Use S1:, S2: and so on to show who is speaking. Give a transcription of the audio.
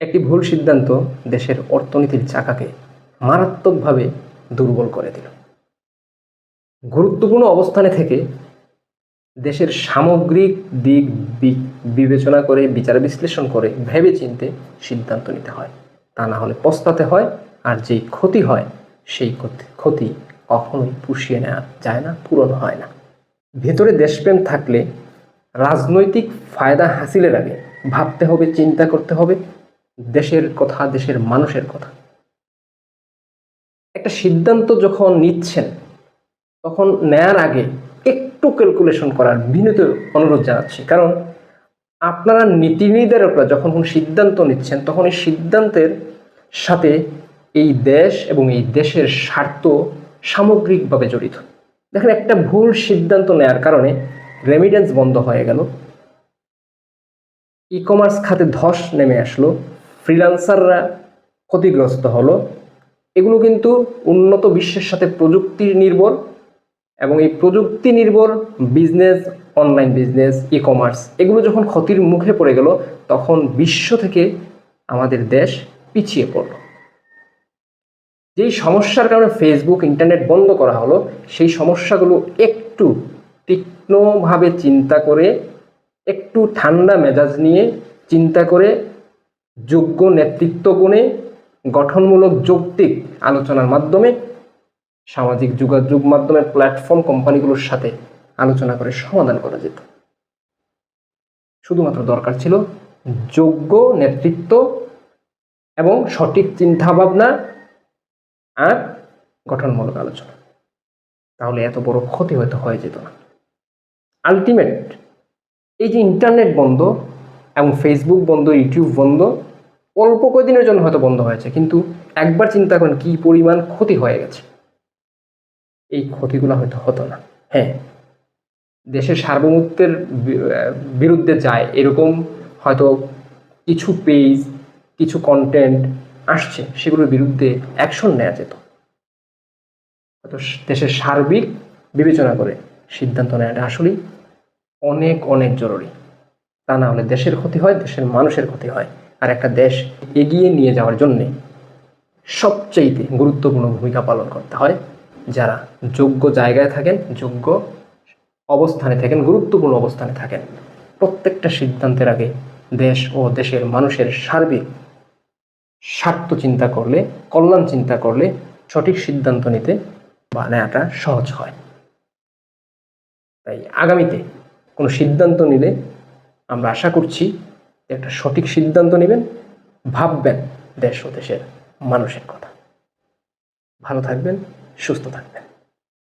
S1: একটি ভুল সিদ্ধান্ত দেশের অর্থনীতির চাকাকে মারাত্মকভাবে দুর্বল করে দিল। গুরুত্বপূর্ণ অবস্থানে থেকে দেশের সামগ্রিক দিক বিবেচনা করে, বিচার বিশ্লেষণ করে ভেবে চিনতে সিদ্ধান্ত নিতে হয়। তা না হলে পস্তাতে হয় আর যেই ক্ষতি হয়, সেই ক্ষতি- ক্ষতি কখনোই পুষিয়ে নেওয়া যায় না, পূরণ হয় না। ভেতরে দেশপ্রেম থাকলে রাজনৈতিক ফায়দা হাসিলের আগে ভাবতে হবে, চিন্তা করতে হবে দেশের কথা, দেশের মানুষের কথা। একটা সিদ্ধান্ত যখন নিচ্ছেন, তখন নেয়ার আগে একটু ক্যালকুলেশন করার বিনীত অনুরোধ জানাচ্ছি। কারণ আপনারা নীতি নির্ধারকরা যখন কোনো সিদ্ধান্ত নিচ্ছেন, তখন এই সিদ্ধান্তের সাথে এই দেশ এবং এই দেশের স্বার্থ সামগ্রিকভাবে জড়িত। দেখেন, একটা ভুল সিদ্ধান্ত নেয়ার কারণে রেমিডেন্স বন্ধ হয়ে গেল। ই কমার্স খাতে ধস নেমে আসলো। ফ্রিল্যান্সাররা ক্ষতিগ্রস্ত হলো। এগুলো কিন্তু উন্নত বিশ্বের সাথে প্রযুক্তির নির্ভর এবং এই প্রযুক্তি নির্ভর business online business e commerce এগুলো যখন ক্ষতির মুখে পড়ে গেল, তখন বিশ্ব থেকে আমাদের দেশ পিছিয়ে পড়ল। যেই সমস্যার কারণে ফেসবুক ইন্টারনেট বন্ধ করা হলো, সেই সমস্যাগুলো একটু তীক্ষ্ণভাবে চিন্তা করে, একটু ঠান্ডা মেজাজ নিয়ে চিন্তা করে যোগ্য নেতৃত্ব গুণে গঠনমূলক যৌক্তিক আলোচনার মাধ্যমে সামাজিক যোগাযোগ মাধ্যমের প্ল্যাটফর্ম কোম্পানিগুলোর সাথে আলোচনা করে সমাধান করা যেত। শুধুমাত্র দরকার ছিল যোগ্য নেতৃত্ব এবং সঠিক চিন্তাভাবনা আর গঠনমূলক আলোচনা। তাহলে এত বড় ক্ষতি হয়তো হয়ে যেত না। আলটিমেট এই যে ইন্টারনেট বন্ধ এবং ফেসবুক বন্ধ ইউটিউব বন্ধ, অল্প কয়েকদিনের জন্য হয়তো বন্ধ হয়েছে। কিন্তু একবার চিন্তা করেন কি পরিমাণ ক্ষতি হয়ে গেছে। এই ক্ষতিগুলো হয়তো হতো না। হ্যাঁ দেশের সার্বভৌমত্বের বিরুদ্ধে যায় এরকম হয়তো কিছু পেজ কিছু কন্টেন্ট আসছে, সেগুলোর বিরুদ্ধে অ্যাকশন নেওয়া যেত। হয়তো দেশের সার্বিক বিবেচনা করে সিদ্ধান্ত নেওয়াটা আসলেই অনেক অনেক জরুরি। তা না হলে দেশের ক্ষতি হয়, দেশের মানুষের ক্ষতি হয়। আর একটা দেশ এগিয়ে নিয়ে যাওয়ার জন্যে সবচাইতে গুরুত্বপূর্ণ ভূমিকা পালন করতে হয়। যারা যোগ্য জায়গায় থাকেন, যোগ্য অবস্থানে থাকেন, গুরুত্বপূর্ণ অবস্থানে থাকেন, প্রত্যেকটা সিদ্ধান্তের আগে দেশ ও দেশের মানুষের সার্বিক স্বার্থ চিন্তা করলে, কল্যাণ চিন্তা করলে সঠিক সিদ্ধান্ত নিতে বা নেওয়াটা সহজ হয়। তাই আগামীতে কোনো সিদ্ধান্ত নিলে আমরা আশা করছি একটা সঠিক সিদ্ধান্ত নেবেন, ভাববেন দেশ ও দেশের মানুষের কথা। ভালো থাকবেন, সুস্থ থাকবেন।